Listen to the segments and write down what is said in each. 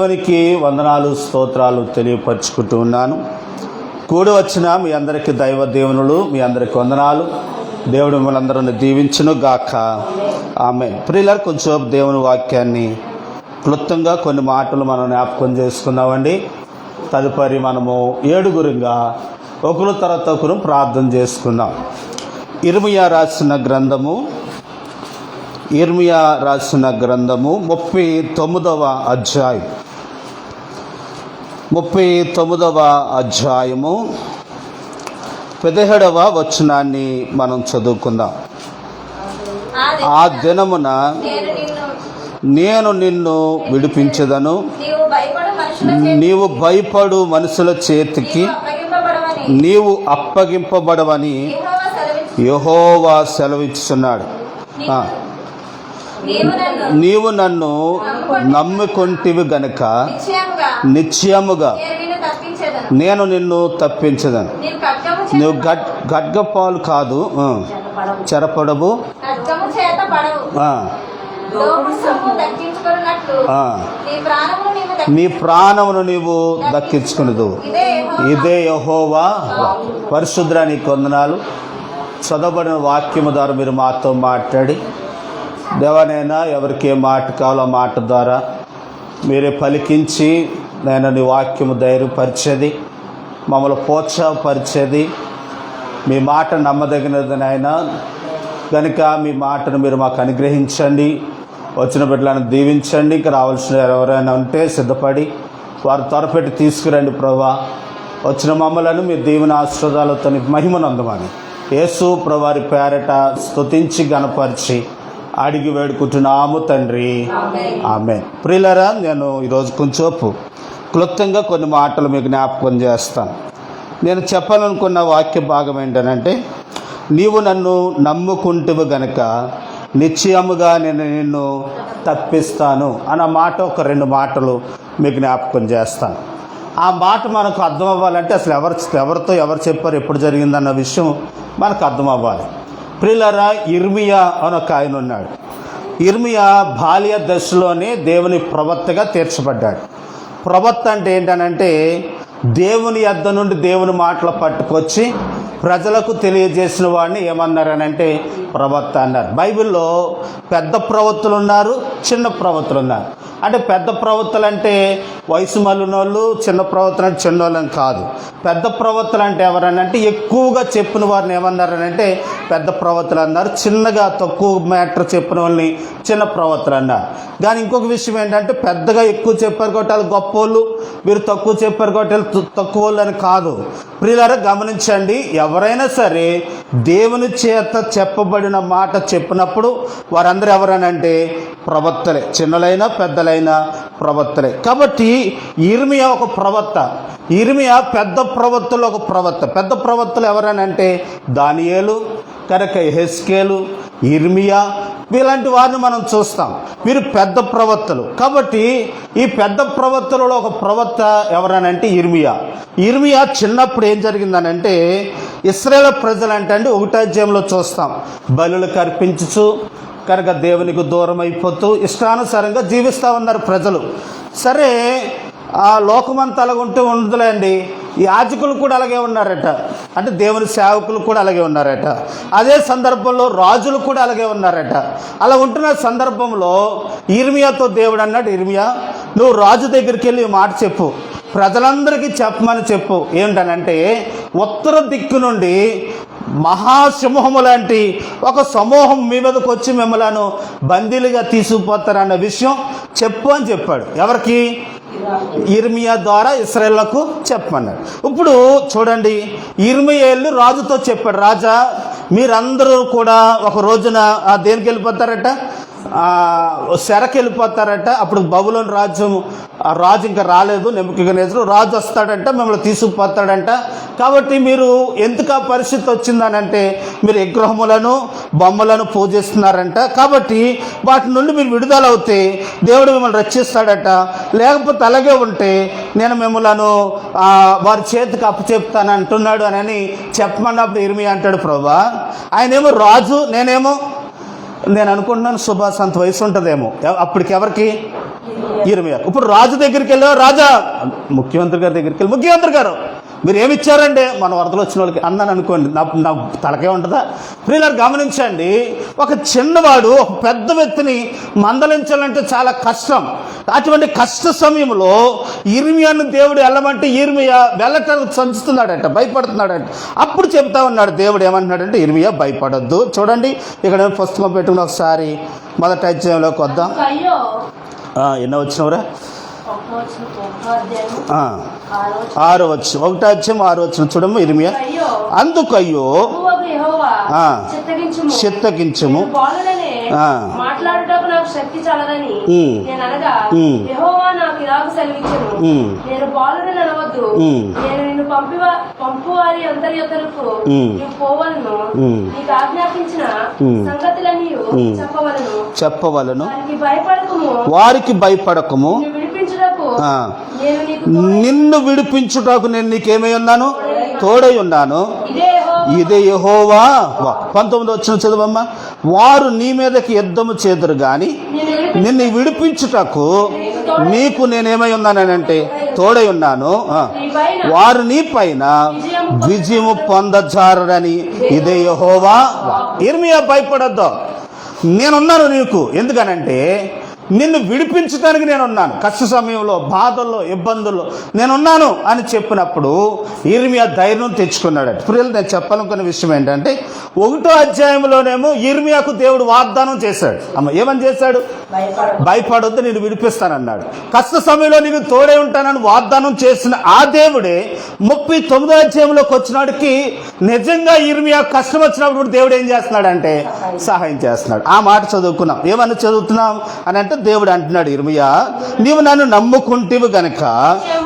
దేవునికి వందనాలు స్తోత్రాలు తెలియపరుచుకుంటూ ఉన్నాను. కూడి వచ్చిన మీ అందరికి దైవ దేవునులు మీ అందరికి వందనాలు. దేవుడు మనందరిని దీవించును గాక ఆమె ప్రియులర్ కొంచెం దేవుని వాక్యాన్ని క్లుప్తంగా కొన్ని మాటలు మనం జ్ఞాపకం చేసుకున్నామండి తదుపరి మనము ఏడుగురుగా ఒకరు తర్వాత ఒకరు ప్రార్థన చేసుకున్నాం ఇర్మియా రాసిన గ్రంథము ఇర్మియా రాసిన గ్రంథము ముప్పై తొమ్మిదవ అధ్యాయం. ముప్పై తొమ్మిదవ అధ్యాయము పదిహేడవ వచనాన్ని మనం చదువుకుందాం. ఆ దినమున నేను నిన్ను విడిపించదను. నీవు భయపడు మనుషుల చేతికి నీవు అప్పగింపబడవని యహోవా సెలవిస్తున్నాడు నీవు నన్ను నమ్ముకొంటివి గనుక నిశ్చయముగా నేను నిన్ను తప్పించేదను. నువ్వు గడ్ గడ్గపాలు కాదు చెరపడవు. నీ ప్రాణమును నీవు దక్కించుకునదు ఇదే యెహోవా. ఇదే యహోవా. పరిశుద్ర నీ కొందనాలు చదవబడిన వాక్యము ద్వారా మీరు మాతో మాట్లాడి దేవనైనా ఎవరికి మాట కావాలో ఆ మాట ద్వారా మీరే పలికించి నేను నీ వాక్యము ధైర్యపరిచేది మమ్మల్ని ప్రోత్సాహపరిచేది. మీ మాట నమ్మదగినది నాయన. కనుక మీ మాటను మీరు మాకు అనుగ్రహించండి వచ్చిన బిడ్డలను దీవించండి ఇంకా రావాల్సిన ఎవరైనా ఉంటే సిద్ధపడి వారు త్వరపెట్టి తీసుకురండి ప్రభా. వచ్చిన మమ్మలను మీ దీవెన ఆశ్రదాలతో మహిమనందమని యేసు ప్రవారి పేరట స్తుతించి గణపరిచి అడిగి వేడుకుంటున్నాము తండ్రి. ఆమె ప్రియులరా నేను ఈరోజు కొంచెంపు క్లుప్తంగా కొన్ని మాటలు మీకు జ్ఞాపకం చేస్తాను. నేను చెప్పాలనుకున్న వాక్య భాగం ఏంటనంటే నీవు నన్ను నమ్ముకుంటువు గనక నిశ్చయముగా నేను నిన్ను తప్పిస్తాను అన్న మాట ఒక రెండు మాటలు మీకు జ్ఞాపకం చేస్తాను. ఆ మాట మనకు అర్థం అవ్వాలంటే అసలు ఎవరు ఎవరితో ఎవరు చెప్పారు ఎప్పుడు జరిగిందన్న విషయం మనకు అర్థం అవ్వాలి. ప్రిలరా ఇర్మియా అని ఒక ఆయన ఉన్నాడు. ఇర్మియా బాల్య దశలోనే దేవుని ప్రవక్తగా తీర్చబడ్డాడు. ప్రవక్త అంటే ఏంటనంటే దేవుని అద్ద నుండి దేవుని మాటలు పట్టుకొచ్చి ప్రజలకు తెలియజేసిన వాడిని ఏమన్నారనంటే ప్రవక్త అన్నారు. బైబిల్లో పెద్ద ప్రవక్తలు ఉన్నారు చిన్న ప్రవక్తలు ఉన్నారు. అంటే పెద్ద ప్రవక్తలు అంటే వయసు మళ్ళిన వాళ్ళు చిన్న ప్రవర్తన అంటే చిన్నోళ్ళని కాదు. పెద్ద ప్రవర్తన అంటే ఎవరనంటే ఎక్కువగా చెప్పిన వారిని ఏమన్నారనంటే పెద్ద ప్రవర్తన అన్నారు చిన్నగా తక్కువ మ్యాటర్ చెప్పిన వాళ్ళని చిన్న ప్రవర్తన అన్నారు. కానీ ఇంకొక విషయం ఏంటంటే పెద్దగా ఎక్కువ చెప్పారు కొట్టాలి గొప్ప వాళ్ళు మీరు తక్కువ చెప్పారు కొట్టాలి తక్కువ వాళ్ళు అని కాదు. ప్రియులారా గమనించండి ఎవరైనా సరే దేవుని చేత చెప్పబడిన మాట చెప్పినప్పుడు వారందరూ ఎవరనంటే ప్రవక్తలే చిన్నలైనా పెద్దలైనా ప్రవక్తలే కాబట్టి ఇర్మియా ఒక ప్రవక్త. ఇర్మియా పెద్ద ప్రవక్తలు ఒక ప్రవక్త. పెద్ద ప్రవక్తలు ఎవరనంటే దానియేలు కనుక హెస్కేలు ఇర్మియా ఇలాంటి వారిని మనం చూస్తాం. వీరు పెద్ద ప్రవక్తలు. కాబట్టి ఈ పెద్ద ప్రవక్తలలో ఒక ప్రవక్త ఎవరనంటే ఇర్మియా. ఇర్మియా చిన్నప్పుడు ఏం జరిగిందనంటే ఇస్రాయేల్ ప్రజలు అంటే అండి ఒకటో అధ్యాయంలో చూస్తాం. బలులకు అర్పించుచు కనుక దేవునికి దూరం అయిపోతూ ఇష్టానుసారంగా జీవిస్తూ ఉన్నారు ప్రజలు. సరే ఆ లోకమంతా అలాగ ఉండదులేండి యాజకులు కూడా అలాగే ఉన్నారట. అంటే దేవుని సేవకులు కూడా అలాగే ఉన్నారట. అదే సందర్భంలో రాజులు కూడా అలాగే ఉన్నారట. అలా ఉంటున్న సందర్భంలో ఇర్మియాతో దేవుడు అన్నాడు ఇర్మియా నువ్వు రాజు దగ్గరికి వెళ్ళి మాట చెప్పు. ప్రజలందరికీ చెప్పమని చెప్పు. ఏంటనంటే ఉత్తర దిక్కు నుండి మహాసింహము లాంటి ఒక సమూహం మీ మీదకి వచ్చి మిమ్మల్ని బందీలుగా తీసుకుపోతారన్న విషయం చెప్పు అని చెప్పాడు. ఎవరికి? ఇర్మియా ద్వారా ఇస్రాయేళ్ళకు చెప్పన్నాడు ఇప్పుడు చూడండి ఇర్మియేళ్ళు రాజుతో చెప్పాడు. రాజా మీరందరూ కూడా ఒక రోజున దేనికి వెళ్ళిపోతారట? ఆ, వెళ్ళిపోతారట అప్పుడు బబులోని రాజ్యం రాజు ఇంకా రాలేదు నెమ్మకనేజరు రాజు వస్తాడంట మిమ్మల్ని తీసుకుపోతాడంట. కాబట్టి మీరు ఎందుకు ఆ పరిస్థితి వచ్చిందనంటే మీరు విగ్రహములను బొమ్మలను పూజిస్తున్నారంట. కాబట్టి వాటి నుండి మీరు విడుదల అవుతే దేవుడు మిమ్మల్ని రక్షిస్తాడట. లేకపోతే అలాగే ఉంటే నేను మిమ్మల్ని వారి చేతికి అప్పచెప్తాను అంటున్నాడు అని చెప్పమన్నప్పుడు ఇరిమి అంటాడు ప్రభా ఆయనేమో రాజు నేనేమో నేను అనుకుంటున్నాను సుభాష్ అంత వయసు ఉంటుందేమో. అప్పటికి ఎవరికి? ఇరవై ఇప్పుడు రాజు దగ్గరికి వెళ్ళా రాజా? ముఖ్యమంత్రి గారి దగ్గరికి వెళ్ళి? ముఖ్యమంత్రి గారు. మీరు ఏమి ఇచ్చారండి మన వరదలు వచ్చిన వాళ్ళకి అన్నాను అనుకోండి. నా నా తలకే ఉంటుందా? ప్రియులారు గమనించండి. ఒక చిన్నవాడు ఒక పెద్ద వ్యక్తిని మందలించాలంటే చాలా కష్టం. అటువంటి కష్ట సమయంలో ఇర్మియాను దేవుడు వెళ్ళమంటే ఇర్మియా వెళ్ళటానికి సంచుతున్నాడట భయపడుతున్నాడట. అప్పుడు చెప్తా ఉన్నాడు దేవుడు ఏమంటున్నాడంటే ఇర్మియా భయపడొద్దు. చూడండి ఇక్కడ నేను పుస్తకం పెట్టుకుని ఒకసారి మొదటి అధ్యాయంలోకి వద్దాం. ఎన్నో వచ్చినవరా? ఆరో వచ్చు ఒకటో అధ్యాయం ఆరు వచ్చిన చూడము ఇర్మియా అయ్యో అందుకు అయ్యో ప్రభువగు యెహోవా ఆ. చిత్తగించుము చిత్తగించుము నేను బాలుడనే ఆ. మాట్లాడుటకు నాకు శక్తి చాలదని ఉమ్. నేను అనగా ఉమ్. యెహోవా నాకు ఇలాగ సెలవిచ్చును ఉమ్. నేను బాలుడని అనవద్దు ఉమ్. నేను నిన్ను పంపి పంపు వారి అంతర్యతలకు ఉమ్. నీవు పోవలను ఉమ్. నీకు ఆజ్ఞాపించిన ఉమ్. సంగతులన్నీ ఉమ్. చెప్పవలను చెప్పవలను వారికి భయపడకము వారికి భయపడకము నిన్ను విడిపించుటకు. నేను నీకేమై ఉన్నాను? తోడై ఉన్నాను. ఇదే యెహోవా. పంతొమ్మిది వచ్చిన చదువమ్మ. వారు నీ మీదకి యుద్ధము చేదురు గాని నిన్ను విడిపి- నిన్ను విడిపించుటకు నీకు నేనేమై ఉన్నానంటే తోడై ఉన్నాను. వారు నీ పైన విజయము పొందజారని ఇదే యహోవా. ఇర్మియా భయపడద్దు. నేనున్నాను నీకు. ఎందుకనంటే నిన్ను విడిపించడానికి నేనున్నాను. కష్ట సమయంలో బాధల్లో ఇబ్బందుల్లో నేనున్నాను అని చెప్పినప్పుడు ఇర్మియా ధైర్యం తెచ్చుకున్నాడు. ప్రియులు నేను చెప్పాలనుకున్న విషయం ఏంటంటే ఒకటో అధ్యాయంలోనేమో ఇర్మియాకు దేవుడు వాగ్దానం చేశాడు. అమ్మ ఏమని చేశాడు? భయపడొద్దు. నేను విడిపిస్తానన్నాడు. కష్ట సమయంలో నీకు తోడే ఉంటానని వాగ్దానం చేసిన ఆ దేవుడే ముప్పై తొమ్మిదో అధ్యాయంలోకి వచ్చినాడికి నిజంగా ఇర్మియా కష్టం వచ్చినప్పుడు దేవుడు ఏం చేస్తున్నాడంటే సహాయం చేస్తున్నాడు. ఆ మాట చదువుకున్నాం. ఏమన్నా చదువుతున్నాం అని అంటే దేవుడు అంటున్నాడు ఇర్మియా నీవు నన్ను నమ్ముకుంటేవు గనక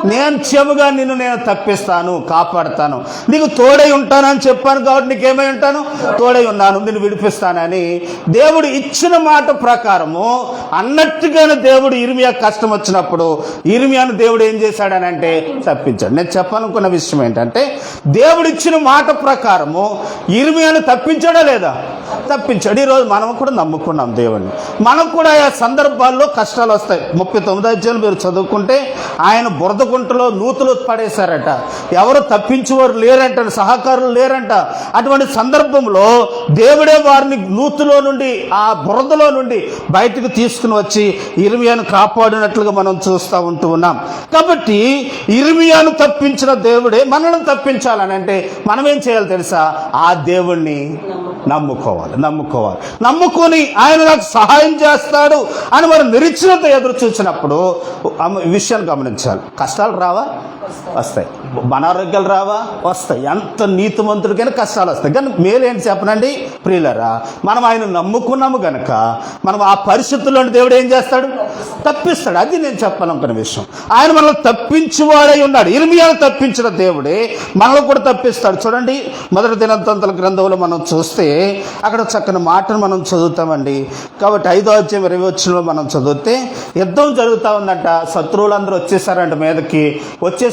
నేను చెముగా నిన్ను నేను తప్పిస్తాను కాపాడుతాను. నీకు తోడై ఉంటానని చెప్పాను కాబట్టి నీకేమై ఉంటాను? తోడై ఉన్నాను నిన్ను విడిపిస్తానని దేవుడు ఇచ్చిన మాట ప్రకారము అన్నట్టుగానే దేవుడు ఇర్మియా కష్టం వచ్చినప్పుడు ఇర్మియాను దేవుడు ఏం చేశాడనంటే తప్పించాడు. నేను చెప్పాలనుకున్న విషయం ఏంటంటే దేవుడు ఇచ్చిన మాట ప్రకారము ఇర్మియాను తప్పించాడా లేదా? తప్పించాడు. ఈరోజు మనం కూడా నమ్ముకున్నాం దేవుణ్ణి. మనం కూడా ఆ సందర్భం సందర్భాల్లో కష్టాలు వస్తాయి. ముప్పై తొమ్మిది అధ్యాయులు మీరు చదువుకుంటే ఆయన బురద గుంటలో నూతులు పడేశారట. ఎవరు తప్పించేవారు లేరంట సహకారులు లేరంట. అటువంటి సందర్భంలో దేవుడే వారిని నూతులో నుండి ఆ బురదలో నుండి బయటకు తీసుకుని వచ్చి ఇరిమియాను కాపాడినట్లుగా మనం చూస్తూ ఉంటూ ఉన్నాం. కాబట్టి ఇరిమియాను తప్పించిన దేవుడే మనల్ని తప్పించాలని అంటే మనం ఏం చేయాలి తెలుసా? ఆ దేవుణ్ణి నమ్ముకోవాలి నమ్ముకోవాలి. నమ్ముకొని ఆయన నాకు సహాయం చేస్తాడు అని మరి నిరీక్షణతో ఎదురు చూసినప్పుడు విషయాలు విషయాన్ని గమనించాలి. కష్టాలు రావా? వస్తాయి. అనారోగ్యాలు రావా? వస్తాయి. ఎంత నీతిమంతుడికైనా కష్టాలు వస్తాయి. కానీ మేలేంటి చెప్పనండి? ప్రియులరా మనం ఆయన నమ్ముకున్నాము గనక మనం ఆ పరిస్థితుల్లో దేవుడు ఏం చేస్తాడు? తప్పిస్తాడు. అది నేను చెప్పాలనుకున్న విషయం. ఆయన మనల్ని తప్పించువాడై ఉన్నాడు. ఇర్మియాను తప్పించిన దేవుడే మనల్ని కూడా తప్పిస్తాడు. చూడండి మొదటి దినతంతుల గ్రంథంలో మనం చూస్తే అక్కడ చక్కని మాటను మనం చదువుతామండి. కాబట్టి ఐదో అధ్యాయం ఇరవై వచ్చినలో మనం చదివితే యుద్ధం జరుగుతూ ఉందంట. శత్రువులందరూ వచ్చేసారంట మీదకి.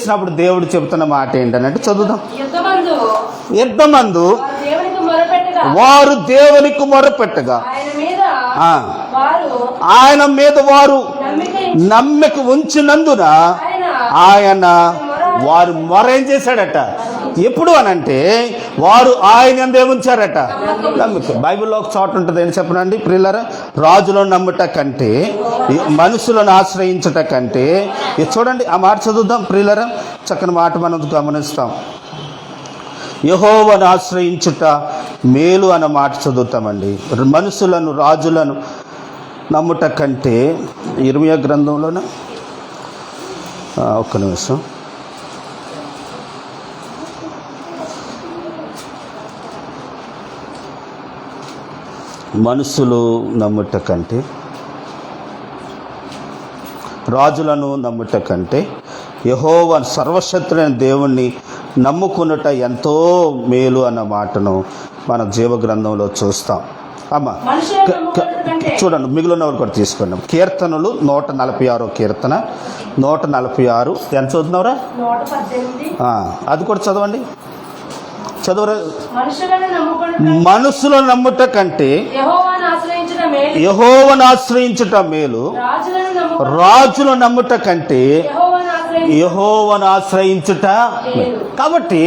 వచ్చేసినప్పుడు దేవుడు చెబుతున్న మాట ఏంటనంటే చదువుదాం. యుద్ధమందు. వారు దేవునికి మొరపెట్టగా. ఆయన మీద ఆ. వారు ఆయన మీద వారు నమ్మిక ఉంచినందున ఆయన ఆయన వారు మొర ఏం చేశాడట? ఎప్పుడు అనంటే వారు ఆయన ఎందే ఉంచారట? నమ్మిక బైబిల్లో ఒక చోట ఉంటుంది ఏం చెప్పనండి? ప్రిల్లరా రాజులను నమ్ముట కంటే మనుషులను ఆశ్రయించుట కంటే ఇది చూడండి ఆ మాట చదువుదాం ప్రిల్లరా చక్కని మాట మనం గమనిస్తాం. యహోవను ఆశ్రయించుట మేలు అన్న మాట చదువుతామండి. మనుషులను రాజులను నమ్ముట కంటే ఇరవయో గ్రంథంలోన? ఒక్క నిమిషం. మనుషులు నమ్ముట కంటే రాజులను నమ్ముట కంటే యహోవ సర్వశత్రులైన దేవుణ్ణి నమ్ముకున్నట ఎంతో మేలు అన్న మాటను మన జీవ గ్రంథంలో చూస్తాం. అమ్మ చూడండి మిగిలిన వాళ్ళు కూడా తీసుకున్నాం కీర్తనలు నూట నలభై ఆరో కీర్తన నూట నలభై ఆరు. ఎంత చదువుతున్నావురా? అది కూడా చదవండి. చదువు మనుషులను నమ్ముట కంటే యెహోవాను ఆశ్రయించుట మేలు. రాజులు నమ్ముట కంటే యెహోవాను ఆశ్రయించు యహోవను ఆశ్రయించుట. కాబట్టి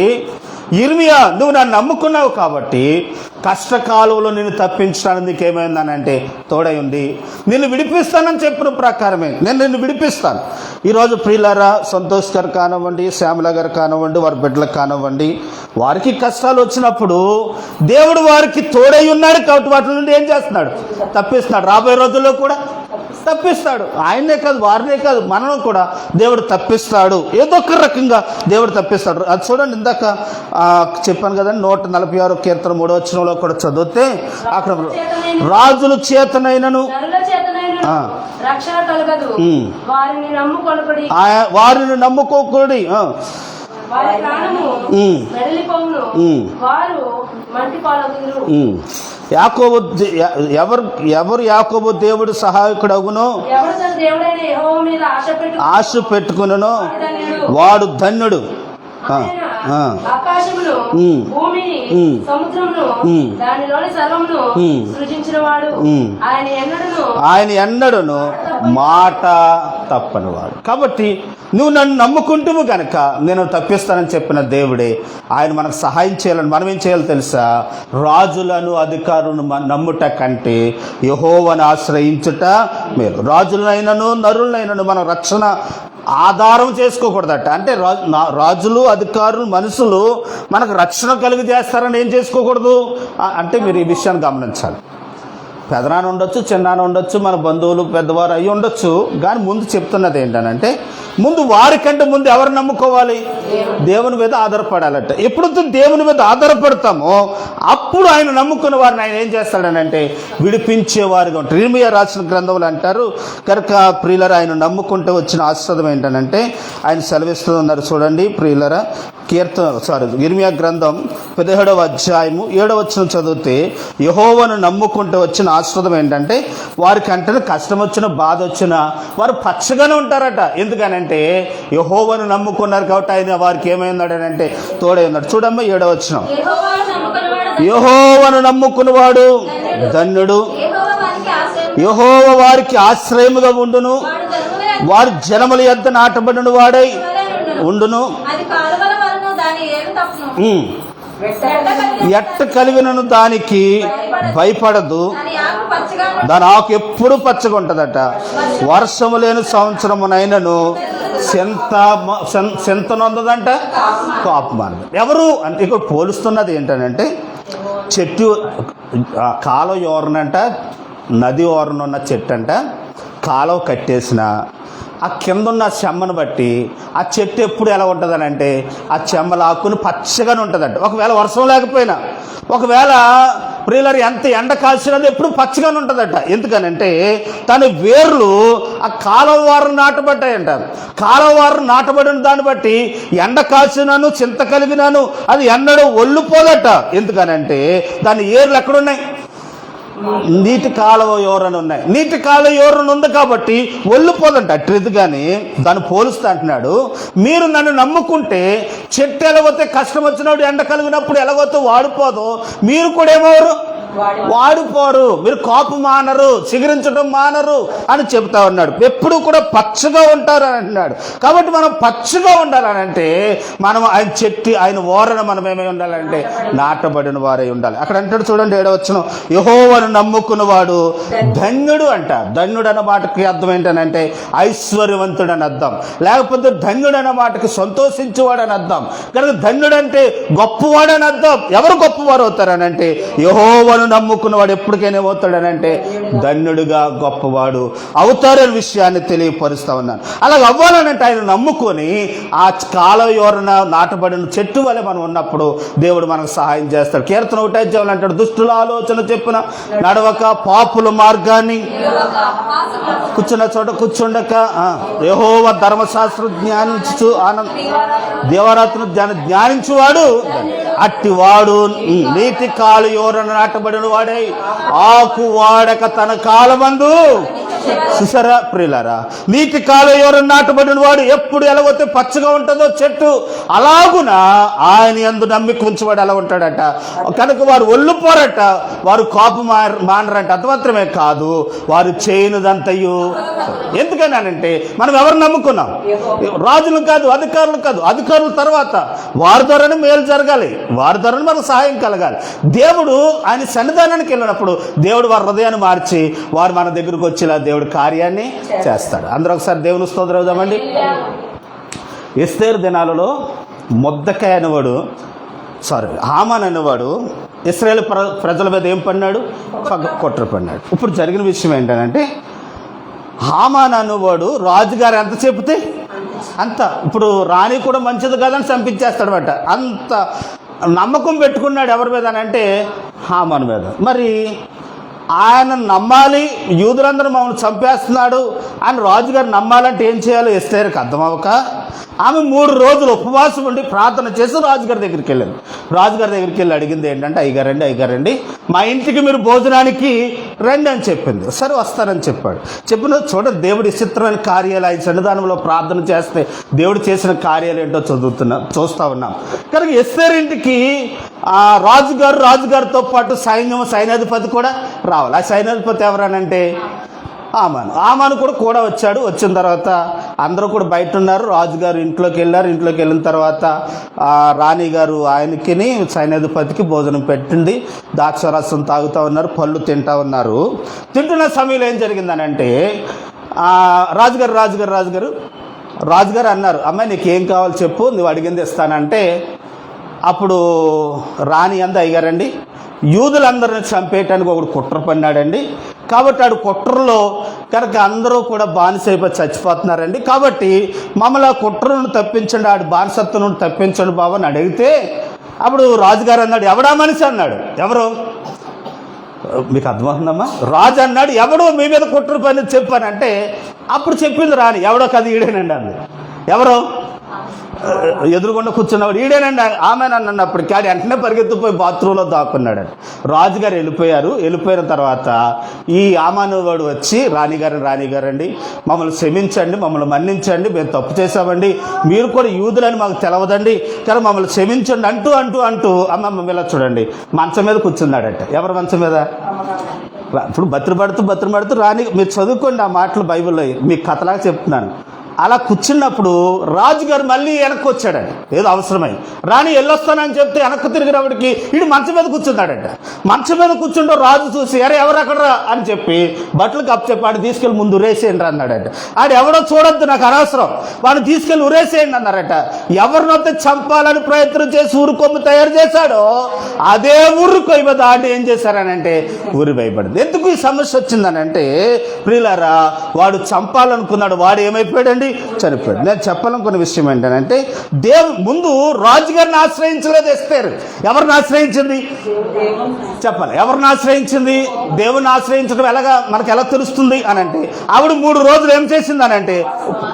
ఇర్మియా నువ్వు నన్ను నమ్ముకున్నావు కాబట్టి కష్టకాలంలో నిన్ను తప్పించడానికి నీకు ఏమైందనంటే తోడై ఉంది నిన్ను విడిపిస్తానని చెప్పిన ప్రకారమే నేను నిన్ను విడిపిస్తాను. ఈరోజు ప్రియులారా సంతోష్ గారు కానివ్వండి శ్యామల గారు కానివ్వండి వారి బిడ్డలకు కానివ్వండి వారికి కష్టాలు వచ్చినప్పుడు దేవుడు వారికి తోడై ఉన్నాడు కాబట్టి వాటి నుండి ఏం చేస్తున్నాడు? తప్పిస్తున్నాడు. రాబోయే రోజుల్లో కూడా తప్పిస్తాడు. ఆయనే కాదు వారినే కాదు మనం కూడా దేవుడు తప్పిస్తాడు. ఏదో ఒక రకంగా దేవుడు తప్పిస్తాడు. అది చూడండి ఇందాక చెప్పాను కదండి నూట నలభై ఆరు కీర్తన మూడో వచనంలో కూడా చదివితే అక్కడ రాజుల చేతనైనను. వారిని నమ్ముకొనకుడి యాకోబు ఎవరు ఎవరు యాకోబు దేవుడు సహాయకుడు అగునో ఆశ పెట్టు ఆశ పెట్టుకునను వాడు ధన్యుడు. భూమిని. సముద్రమును. దానిలోని సర్వమును. ఆయన ఎన్నడను ఆయన ఎన్నడను మాట తప్పనివాడు కాబట్టి నువ్వు నన్ను నమ్ముకుంటువు గనక నేను తప్పిస్తానని చెప్పిన దేవుడే ఆయన మనకు సహాయం చేయాలని మనం ఏం చేయాలో తెలుసా రాజులను అధికారులను నమ్ముట కంటే యహోవను ఆశ్రయించుట మేలు రాజులైనను నరులైనను మన రక్షణ ఆధారం చేసుకోకూడదట. అంటే రా- నా- రాజులు అధికారులు మనుషులు మనకు రక్షణ కలుగు చేస్తారని ఏం చేసుకోకూడదు? అంటే మీరు ఈ విషయాన్ని గమనించాలి. పెదనాన్న ఉండొచ్చు చిన్నాన్న ఉండొచ్చు మన బంధువులు పెద్దవారు అయి ఉండొచ్చు. కానీ ముందు చెప్తున్నది ఏంటనంటే ముందు వారికంటే ముందు ఎవరు నమ్ముకోవాలి? దేవుని మీద ఆధారపడాలట. ఎప్పుడైతే దేవుని మీద ఆధారపడతామో అప్పుడు ఆయన నమ్ముకున్న వారిని ఆయన ఏం చేస్తాడనంటే విడిపించేవారుగా ఉంటారు ఇర్మియా రాసిన గ్రంథములు అంటారు కనుక ప్రియులర ఆయన నమ్ముకుంటూ వచ్చిన ఆశ్రదం ఏంటనంటే ఆయన సెలవిస్తూ ఉన్నారు చూడండి ప్రియులర కీర్తన సారీ ఇర్మియా గ్రంథం పదిహేడవ అధ్యాయము ఏడవ వచ్చిన చదివితే యహోవను నమ్ముకుంటే వచ్చిన ఆశ్రదం ఏంటంటే వారికంటే కష్టం వచ్చిన బాధ వచ్చిన వారు పచ్చగానే ఉంటారట. ఎందుకనంటే యహోవను నమ్ముకున్నారు కాబట్టి ఆయన వారికి ఏమైందాడనంటే తోడై ఉన్నాడు చూడమ్మా ఏడవ వచ్చిన యెహోవాను నమ్ముకున్నవాడు ధన్యుడు. యెహోవా వారికి ఆశ్రయముగా ఉండును. వారి జనముల యొద్ద నాటబడిన వాడై ఉండును. ఎట్ట కలిగినను దానికి భయపడదు. దాని ఆకు పచ్చగా ఎప్పుడు పచ్చగా ఉంటుందట. వర్షము లేని సంవత్సరమునైనను సెంత సెంత నొందదంట ఎవరు అంటే ఇక్కడ పోలుస్తున్నది ఏంటంటే చెట్టు కాలం కాలువ నది ఓరన ఉన్న చెట్టు అంట కాలువ కట్టేసిన ఆ కింద ఉన్న చెమ్మను బట్టి ఆ చెట్టు ఎప్పుడు ఎలా ఉంటుందనంటే ఆ చెమ్మల ఆకుని పచ్చగానే ఉంటుందంట. ఒకవేళ వర్షం లేకపోయినా ఒకవేళ ప్రియులర్ ఎంత ఎండ కాల్చినది ఎప్పుడు పచ్చగానే ఉంటుందట. ఎందుకనంటే తన వేర్లు ఆ కాలవారు నాటబడ్డాయి అంటారు కాలవారు నాటబడిన దాన్ని బట్టి ఎండ కాల్చినాను చింత కలిగినాను అది ఎన్నడూ ఒళ్ళుపోదట. ఎందుకనంటే దాని ఏర్లు ఎక్కడున్నాయి? నీటి కాలువ ఎవరని ఉన్నాయి? నీటి కాలువ ఎవరని ఉంది కాబట్టి ఒళ్ళిపోదంట అట్రిది కానీ దాన్ని పోలుస్తా అంటున్నాడు. మీరు నన్ను నమ్ముకుంటే చెట్టు ఎలాగొతే కష్టం వచ్చినప్పుడు ఎండ కలిగినప్పుడు ఎలాగొతే వాడిపోదు. మీరు కూడా ఏమవరు వాడిపోరు. మీరు కోపం మానరు చిగురించడం మానరు అని చెబుతా ఉన్నాడు. ఎప్పుడు కూడా పచ్చగా ఉంటారు అని అంటున్నాడు. కాబట్టి మనం పచ్చగా ఉండాలనంటే మనం ఆయన చెట్టి ఆయన ఓరన మనం ఏమై ఉండాలంటే నాటబడిన వారై ఉండాలి. అక్కడ అంటాడు చూడండి ఏడవచ్చును యహోవను నమ్ముకున్నవాడు ధన్యుడు అంట. ధన్యుడు అన్న మాటకి అర్థం ఏంటనంటే ఐశ్వర్యవంతుడు అని అర్థం. లేకపోతే ధన్యుడు అన్న మాటకి సంతోషించేవాడు అని అర్థం. కనుక ధన్యుడు అంటే గొప్పవాడు అని అర్థం. ఎవరు గొప్పవారు అవుతారనంటే యహోవను నమ్ముకున్నవాడు ఎప్పటికైనా అవుతాడనంటే ధన్యుడుగా గొప్పవాడు. అవుతారని విషయాన్ని తెలియపరుస్తా ఉన్నాను. అలాగ అవ్వాలనంటే ఆయన నమ్ముకొని ఆ కాలం ఎవరన నాటబడిన చెట్టు వలె మనం ఉన్నప్పుడు దేవుడు మనకు సహాయం చేస్తాడు. కీర్తన ఒకటే చేయాలంటాడు అంటాడు దుష్టుల ఆలోచన చెప్పిన నడవక పాపుల మార్గాన్ని కూర్చున్న చోట కూర్చుండక యహోవ ధర్మశాస్త్ర ధర్మశాస్త్రం జ్ఞానించు ఆనంద దేవరాత్రులు జ్ఞానించువాడు అట్టివాడు ఉమ్, నీటి కాలు ఎవరన నాటబడిన వాడై ఆకు వాడక తన కాలమందు సుసరా ప్రియులారా నీటి కాలు ఎవరు నాటబడిన వాడు ఎప్పుడు ఎలాగొతే పచ్చగా ఉంటుందో చెట్టు అలాగున ఆయన ఎందు నమ్మిక ఉంచేవాడు ఎలా ఉంటాడట. కనుక వారు ఒళ్ళు పోరట వారు కాపు మానరంట. అంతమాత్రమే కాదు వారు చేయనిదంతయు. ఎందుకనంటే మనం ఎవరు నమ్ముకున్నాం? రాజులు కాదు అధికారులు కాదు. అధికారుల తర్వాత వారి ద్వారానే మేలు జరగాలి. వారి ద్వారానే మనకు సహాయం కలగాలి. దేవుడు ఆయన సన్నిధానానికి వెళ్ళినప్పుడు దేవుడు వారి హృదయాన్ని మార్చి వారు మన దగ్గరకు వచ్చేలా దేవుడు కార్యాన్ని చేస్తాడు. అందరూ ఒకసారి దేవుని స్తోత్రం అవుదామండి ఎస్తేరు దినాలలో మొద్దకాయ అనేవాడు సారీ హామాన్ అనేవాడు ఇస్రాయేల్ ప్ర ప్రజల మీద ఏం పడినాడు? పగ కొట్ర పడినాడు. ఇప్పుడు జరిగిన విషయం ఏంటంటే హామాన్ అనేవాడు రాజుగారు ఎంత చెబితే అంత. ఇప్పుడు రాణి కూడా మంచిది కాదని చంపించేస్తాడు అంత నమ్మకం పెట్టుకున్నాడు ఎవరి మీద అని అంటే హామాన్ మీద. మరి ఆయన నమ్మాలి యూదులందరూ మమ్మల్ని చంపేస్తున్నాడు అని రాజుగారు నమ్మాలంటే ఏం చేయాలో ఎస్తేరికి అర్థమవక ఆమె మూడు రోజులు ఉపవాసం ఉండి ప్రార్థన చేసి రాజుగారి దగ్గరికి వెళ్ళారు రాజుగారి దగ్గరికి వెళ్ళి అడిగింది ఏంటంటే అయ్యగారండి అయ్యగారండి మా ఇంటికి మీరు భోజనానికి రండి అని చెప్పింది. సరే వస్తానని చెప్పాడు. చెప్పిన చూడ దేవుడి విచిత్రమైన కార్యాలు ఆయన సన్నిధానంలో ప్రార్థన చేస్తే దేవుడు చేసిన కార్యాలు ఏంటో చదువుతున్నాం చూస్తూ ఉన్నాం. కనుక ఎస్ఆర్ ఇంటికి ఆ రాజుగారు రాజుగారితో పాటు సైన్యం సైన్యాధిపతి కూడా రావాలి. ఆ సైన్యాధిపతి ఎవరనంటే ఆమాను. ఆమాను కూడా కూడా వచ్చాడు. వచ్చిన తర్వాత అందరూ కూడా బయట ఉన్నారు రాజుగారు ఇంట్లోకి వెళ్ళారు. ఇంట్లోకి వెళ్ళిన తర్వాత రాణి గారు ఆయనకి సైన్యాధిపతికి భోజనం పెట్టింది. ద్రాక్షరసం తాగుతూ ఉన్నారు. పళ్ళు తింటా ఉన్నారు. తింటున్న సమయంలో ఏం జరిగిందనంటే రాజుగారు రాజుగారు రాజుగారు రాజుగారు అన్నారు అమ్మాయి నీకు ఏం కావాలో చెప్పు. నువ్వు అడిగింది ఇస్తానంటే అప్పుడు రాణి అంద అయ్యారండి. యూదులందరిని చంపేయటానికి ఒకడు కుట్ర పన్నాడండి. కాబట్టి ఆడు కుట్రలో కనుక అందరూ కూడా బానిసైపోయి చచ్చిపోతున్నారండి. కాబట్టి మమ్మల్ని ఆ కుట్రను తప్పించండి ఆడు బానిసత్వం నుండి తప్పించండి బాబు అని అడిగితే అప్పుడు రాజుగారు అన్నాడు ఎవడా మనిషి? అన్నాడు. ఎవరు? మీకు అర్థమవుతుందమ్మా? రాజు అన్నాడు ఎవడో మీ మీద కుట్ర పని చెప్పానంటే అప్పుడు చెప్పింది రాని ఎవడో కది ఈడేనండి అంది ఎవరో? ఎదురుగుండా కూర్చున్నవాడు ఈడేనండి. ఆమె అన్నప్పుడు కాడి వెంటనే పరిగెత్తిపోయి బాత్రూంలో దాక్కున్నాడు రాజుగారు వెళ్ళిపోయారు. వెళ్ళిపోయిన తర్వాత ఈ ఆమానువాడు వచ్చి రాణిగారు రాణిగారు అండి మమ్మల్ని క్షమించండి మమ్మల్ని మన్నించండి మేము తప్పు చేసామండి మీరు కూడా యూదులని మాకు తెలవదండి. కానీ మమ్మల్ని క్షమించండి అంటూ అంటూ అంటూ అమ్మ ఇలా చూడండి. మంచం మీద కూర్చున్నాడట. ఎవరి మంచం మీద? ఇప్పుడు బతిరపడుతూ బతిరపడుతూ రాణి మీరు చదువుకోండి ఆ మాటలు బైబిల్లో. మీకు కథలాగా చెప్తున్నాను. అలా కూర్చున్నప్పుడు రాజుగారు మళ్ళీ వెనక్కి వచ్చాడంట ఏదో అవసరమై. రాణి వెళ్ళొస్తానని చెప్తే వెనక్కి తిరిగినప్పటికి వీడు మంచం మీద కూర్చున్నాడంట. మంచం మీద కూర్చుంటూ రాజు చూసి అరే ఎవరు అక్కడ అని చెప్పి బట్టలు కప్ చెప్పి ఆడు తీసుకెళ్ళి ముందు ఉరేసేయండి అన్నాడట. ఆడు ఎవడో చూడొద్దు నాకు అనవసరం. వాడిని తీసుకెళ్ళి ఉరేసేయండి అన్నారట. ఎవరినొస్తే చంపాలని ప్రయత్నం చేసి ఊరు కొమ్ము తయారు చేశాడో అదే ఊరు కొయ్య దాడి ఏం చేశారనంటే ఊరి భయపడింది. ఎందుకు ఈ సమస్య వచ్చిందనంటే ప్రియులారా వాడు చంపాలనుకున్నాడు వాడు ఏమైపోయాడండి? చనిపోయాడు. నేను చెప్పాలనుకున్న విషయం ఏంటంటే దేవు ముందు రాజుగారిని ఆశ్రయించలేదు ఎస్తారు. ఎవరిని ఆశ్రయించింది? చెప్పాలి. ఎవరిని ఆశ్రయించింది? దేవుని ఆశ్రయించడం ఎలాగా మనకు ఎలా తెలుస్తుంది అని అంటే ఆవిడ మూడు రోజులు ఏం చేసింది అని అంటే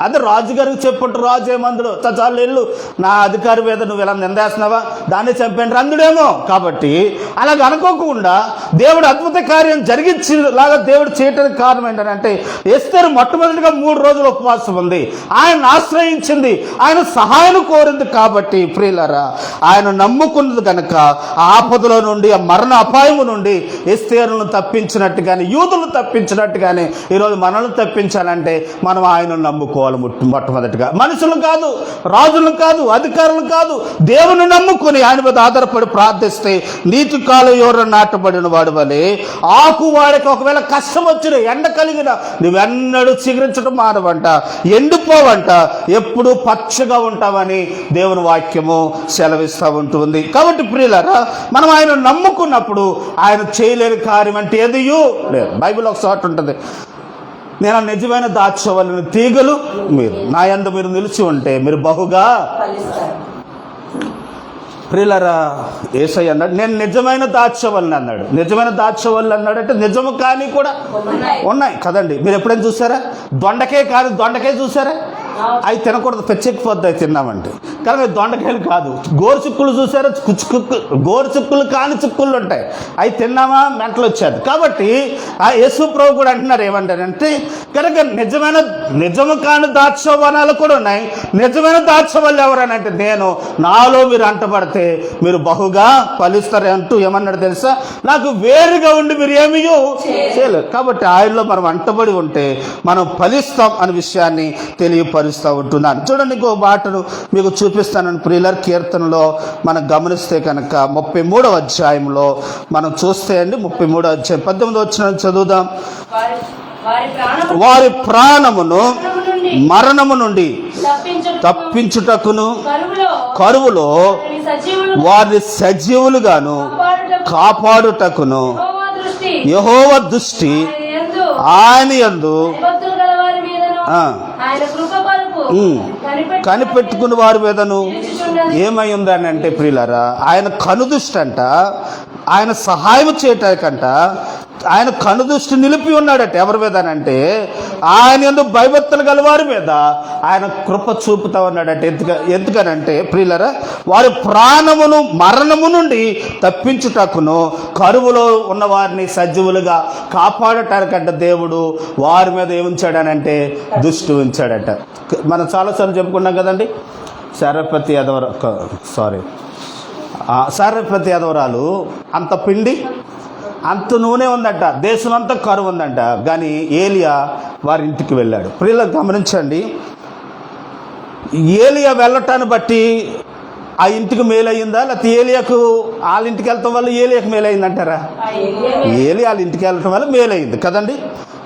అదే రాజుగారికి చెప్పుంటు రాజు ఏమందుడు? చాలు ఇల్లు నా అధికారి మీద నువ్వు ఇలా నిందేస్తున్నావా? దాన్ని చంపండి అందుడేమో. కాబట్టి అలాగ అనుకోకుండా దేవుడు అద్భుత కార్యం జరిగించేలాగా దేవుడు చేయటానికి కారణం ఏంటంటే ఎస్తారు మొట్టమొదటిగా మూడు రోజులు ఉపవాసం ఉంది. ఆయన ఆశ్రయించింది. ఆయన సహాయం కోరింది కాబట్టి ప్రియులరా ఆయన నమ్ముకున్నది కనుక ఆ ఆపదలో నుండి ఆ మరణ అపాయము నుండి ఎస్తేరును తప్పించినట్టుగానే యూదులను తప్పించినట్టుగానే ఈరోజు మనల్ని తప్పించాలంటే మనం ఆయనను నమ్ముకోవాలి మొట్టమొదటిగా. మనుషులు కాదు రాజులు కాదు అధికారులు కాదు దేవుని నమ్ముకొని ఆయన మీద ఆధారపడి ప్రార్థిస్తే నీతి కాలు ఎవరు నాటబడిన వాడు వలె ఆకు వాడికి ఒకవేళ కష్టం వచ్చిన ఎండ కలిగిన నువ్వెన్నడూ చిగురించడం మానవంట. ఎన్ని ఎండిపోవంట ఎప్పుడు పచ్చగా ఉంటామని దేవుని వాక్యము సెలవిస్తూ ఉంటుంది. కాబట్టి ప్రియులరా మనం ఆయన నమ్ముకున్నప్పుడు ఆయన చేయలేని కార్యం అంటే ఎదియు లేదు. బైబిల్ ఒక చోట ఉంటుంది. నేను నిజమైన దాచవలని తీగలు మీరు నా ఎందు మీరు నిలిచి ఉంటే మీరు బహుగా ప్రియులరా ఏసై అన్నాడు నేను నిజమైన దాచవల్ని అన్నాడు. నిజమైన దాచవల్ని అన్నాడు అంటే నిజము కానీ కూడా ఉన్నాయి. కదండి మీరు ఎప్పుడైనా చూసారా? దొండకే కానీ దొండకే చూసారా? అవి తినకూడదు పెచ్చెక్కిపోద్ది అవి తిన్నామంటే. కానీ అవి దొండకాయలు కాదు. గోరు చుక్కులు చూసారా? కుచ్చుకు గోరు చుక్కులు కాని చుక్కులు ఉంటాయి. అవి తిన్నామా? మెంటలు వచ్చేది. కాబట్టి ఆ యేసు ప్రభు కూడా అంటున్నారు ఏమంటారంటే కనుక నిజమైన నిజము కాని దాక్షవనాలు కూడా ఉన్నాయి. నిజమైన దాక్షవాళ్ళు ఎవరనంటే నేను. నాలో మీరు అంటపడితే మీరు బహుగా ఫలిస్తారు అంటూ ఏమన్నాడు తెలుసా? నాకు వేరుగా ఉండి మీరు ఏమీ చేయలేరు కాబట్టి ఆయనలో మనం అంటబడి ఉంటే మనం ఫలిస్తాం అనే విషయాన్ని తెలియపరుస్తూ ఉంటున్నాను. చూడండి ఇంకో మాటను మీకు చూపిస్తానని ప్రియులర్ కీర్తనలో మనం గమనిస్తే కనుక ముప్పై మూడవ అధ్యాయంలో మనం చూస్తే అండి ముప్పై మూడవ అధ్యాయం. పద్దెనిమిది వచ్చిన చదువుదాం. వారి ప్రాణమును మరణము నుండి తప్పించుటకును కరువులో వారిని సజీవులుగాను కాపాడుటకును యహోవ దృష్టి ఆయన యందు. కనిపెట్టుకుని వారి మీదను ఏమై ఉందని అంటే ప్రియులారా ఆయన కనుదృష్టి అంట ఆయన సహాయం చేయటానికంట ఆయన కనుదృష్టి నిలిపి ఉన్నాడట. ఎవరి మీద అంటే ఆయన ఎందుకు భయభక్తులు గల వారి మీద ఆయన కృప చూపుతా ఉన్నాడట. ఎందుక ఎందుకనంటే ప్రియులరా వారి ప్రాణమును మరణము నుండి తప్పించుటకును కరువులో ఉన్న వారిని సజీవులుగా కాపాడటానికంట దేవుడు వారి మీద ఏముంచాడనంటే దుష్టి ఉంచాడట. మనం చాలాసార్లు చెప్పుకున్నాం కదండి శరపతి యాదవ సారీ. శరపతి యాదవరాలు అంత పిండి అంత నూనె ఉందంట దేశమంతా అంతా కరువు ఉందంట. కానీ ఏలియా వారి ఇంటికి వెళ్ళాడు. ప్రియుల గమనించండి. ఏలియా వెళ్ళటాన్ని బట్టి ఆ ఇంటికి మేలయ్యిందా? లేకపోతే ఏలియాకు వాళ్ళ ఇంటికి వెళ్ళటం వల్ల ఏలియాకు మేలయ్యిందంటారా? ఏలి వాళ్ళ ఇంటికి వెళ్ళటం వల్ల మేలైంది కదండి.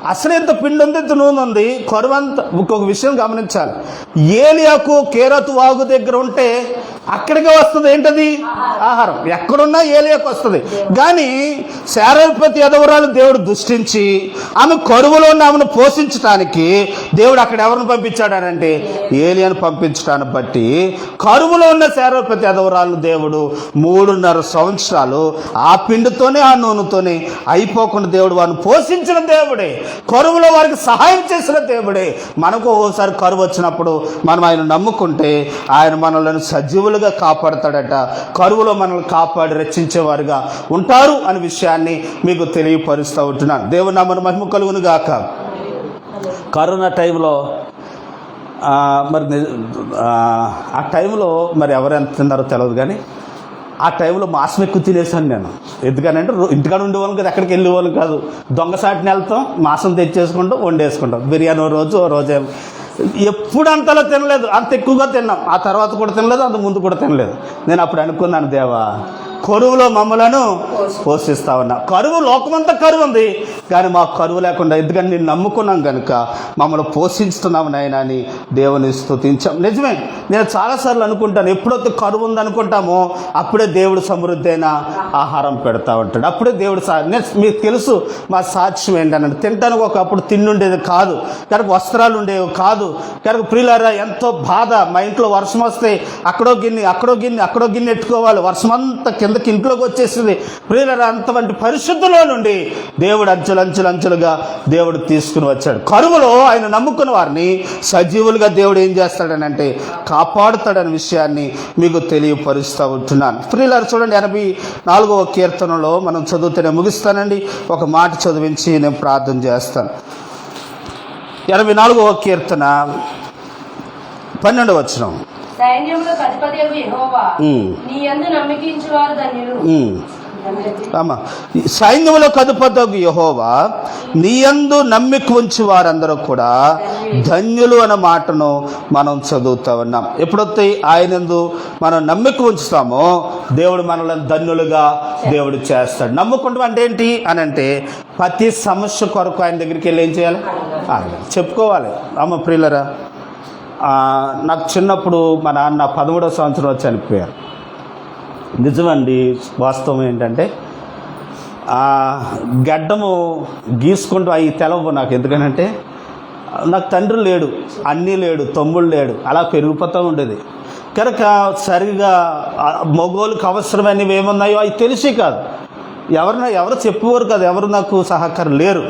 అసలు ఇంత పిండి ఉంది ఇంత నూనె ఉంది? కొరవంత ఇంకొక విషయం గమనించాలి. ఏలియాకు కేరతు వాగు దగ్గర ఉంటే అక్కడికే వస్తుంది ఏంటది? ఆహారం. ఎక్కడున్నా ఏలియాకి వస్తుంది. కానీ శారపతి యదవరాలు దేవుడు దృష్టించి ఆమె కరువులో ఉన్న ఆమెను పోషించడానికి దేవుడు అక్కడ ఎవరిని పంపించాడనంటే ఏలియాను పంపించడాన్ని బట్టి కరువులో ఉన్న శారపతి యదవరాలు దేవుడు మూడున్నర సంవత్సరాలు ఆ పిండితోనే ఆ నూనెతోనే అయిపోకుండా దేవుడు వారిని పోషించిన దేవుడే. కరువులో వారికి సహాయం చేసిన దేవుడే. మనకు ఓసారి కరువు వచ్చినప్పుడు మనం ఆయన నమ్ముకుంటే ఆయన మనల్ని సజీవులుగా కాపాడతాడట. కరువులో మనల్ని కాపాడి రక్షించేవారుగా ఉంటారు అనే విషయాన్ని మీకు తెలియపరుస్తూ ఉంటున్నాను దేవుడు నా మన మహిమ కలుగును గాక. కరోనా టైంలో మరి ఆ, టైంలో మరి ఎవరు ఎంత తిన్నారో తెలియదు కానీ ఆ టైంలో మాసం ఎక్కువ తినేసాను నేను. ఎందుకనంటే ఇంటికాడ ఉండేవాళ్ళం కదా ఎక్కడికి వెళ్ళేవాళ్ళం కాదు. దొంగసాటిని వెళ్తాం మాసం తెచ్చేసుకుంటాం వండేసుకుంటాం. బిర్యానీ ఓ రోజు ఓ రోజు ఎప్పుడు అంతలో తినలేదు. అంత ఎక్కువగా తిన్నాం. ఆ తర్వాత కూడా తినలేదు అంత ముందు కూడా తినలేదు. నేను అప్పుడు అనుకున్నాను దేవా కరువులో మమ్మలను పోషిస్తా ఉన్నా. కరువు లోకమంతా కరువు ఉంది కానీ మాకు కరువు లేకుండా ఎందుకంటే నేను నమ్ముకున్నాం కనుక మమ్మల్ని పోషిస్తున్నాము నాయన అని దేవుని స్థుతించాం నిజమే నేను చాలాసార్లు అనుకుంటాను ఎప్పుడైతే కరువు ఉంది అనుకుంటామో అప్పుడే దేవుడు సమృద్ధి అయిన ఆహారం పెడతా ఉంటాడు. అప్పుడే దేవుడు సా మీకు తెలుసు మా సాక్ష్యం ఏంటనంటే తినడానికి ఒకప్పుడు తిండుండేది కాదు. కనుక వస్త్రాలు ఉండేవి కాదు. కనుక ప్రియులారా ఎంతో బాధ. మా ఇంట్లో వర్షం వస్తే అక్కడో గిన్నె అక్కడో గిన్నె అక్కడో గిన్నె ఎట్టుకోవాలి. వర్షం అంతా కింద కిందకి ఇంట్లోకి వచ్చేసింది ప్రియులారా అంతవంటి పరిశుద్ధిలో నుండి దేవుడు అంచెలు అంచెలు అంచెలుగా దేవుడు తీసుకుని వచ్చాడు. కరువులో ఆయన నమ్ముకున్న వారిని సజీవులుగా దేవుడు ఏం చేస్తాడని అంటే కాపాడుతాడనే విషయాన్ని మీకు తెలియపరుస్తూ ఉంటున్నాను. ప్రియులారు చూడండి ఎనభై నాలుగవ కీర్తనలో మనం చదువుతూనే ముగిస్తానండి. ఒక మాట చదివించి నేను ప్రార్థన చేస్తాను. ఎనభై నాలుగవ కీర్తన పన్నెండు వచ్చినాం సైన్యములకు అధిపతి యెహోవా. నీ యందు ధన్యులు. అమ్మా యహోవా నీయందు నమ్మిక ఉంచి వారందరూ కూడా ధన్యులు. అన్న మాటను మనం చదువుతా ఉన్నాం. ఎప్పుడైతే ఆయనందు మనం నమ్మిక ఉంచుతామో దేవుడు మనల్ని ధన్యులుగా దేవుడు చేస్తాడు. నమ్ముకుంటాం అంటే ఏంటి? అని అంటే ప్రతి సమస్య కొరకు ఆయన దగ్గరికి వెళ్ళి ఏం చేయాలి. చెప్పుకోవాలి. అమ్మ ప్రియులరా నాకు చిన్నప్పుడు మా నాన్న పదమూడవ సంవత్సరం వచ్చి చనిపోయారు. నిజమండి వాస్తవం ఏంటంటే గడ్డము గీసుకుంటూ అవి తెలవు నాకు. ఎందుకనంటే నాకు తండ్రి లేడు అన్నీ లేడు తమ్ముడు లేడు అలా పెరిగిపోతూ ఉండేది. కనుక సరిగా మగోళ్ళకి అవసరమైనవి ఏమున్నాయో అవి తెలిసి కాదు. ఎవరిన ఎవరు చెప్పేవారు కాదు ఎవరు నాకు సహకారం లేరు.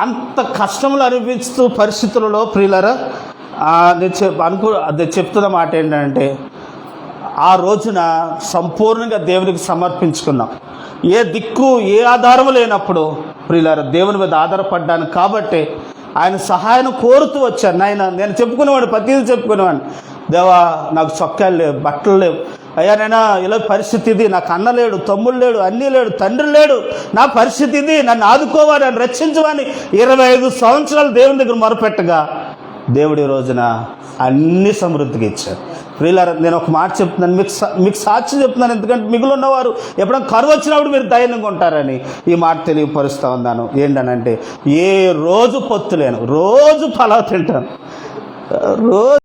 అంత కష్టములు అనిపిస్తూ పరిస్థితులలో ప్రియులరా నేను చెప్ అనుకు అది చెప్తున్న మాట ఏంటంటే ఆ రోజున సంపూర్ణంగా దేవునికి సమర్పించుకున్నాం. ఏ దిక్కు ఏ ఆధారం లేనప్పుడు ప్రియులారా దేవుని మీద ఆధారపడ్డాను కాబట్టి ఆయన సహాయం కోరుతూ వచ్చాను. నాయన నేను చెప్పుకునేవాడు ప్రతిదీ చెప్పుకునేవాడిని. దేవా నాకు చొక్కాలు లేవు బట్టలు లేవు. అయ్యా నైనా ఇలా పరిస్థితి ఇది. నాకు అన్న లేడు తమ్ముడు లేడు అన్నీ లేడు తండ్రి లేడు. నా పరిస్థితి ఇది. నన్ను ఆదుకోవాలి నన్ను రక్షించమని ఇరవై ఐదు సంవత్సరాలు దేవుని దగ్గర మొరపెట్టగా దేవుడి రోజున అన్ని సమృద్ధిగా ఇచ్చారు. ప్రియులారా నేను ఒక మాట చెప్తున్నాను మీకు మీకు సాక్షి చెప్తున్నాను ఎందుకంటే మిగులు ఉన్నవారు ఎప్పుడైనా కరువు వచ్చినప్పుడు మీరు ధైర్యంగా ఉంటారని ఈ మాట తెలియపరుస్తూ ఉన్నాను. ఏంటనంటే ఏ రోజు పొత్తు లేను రోజు ఫలా తింటాను. రోజు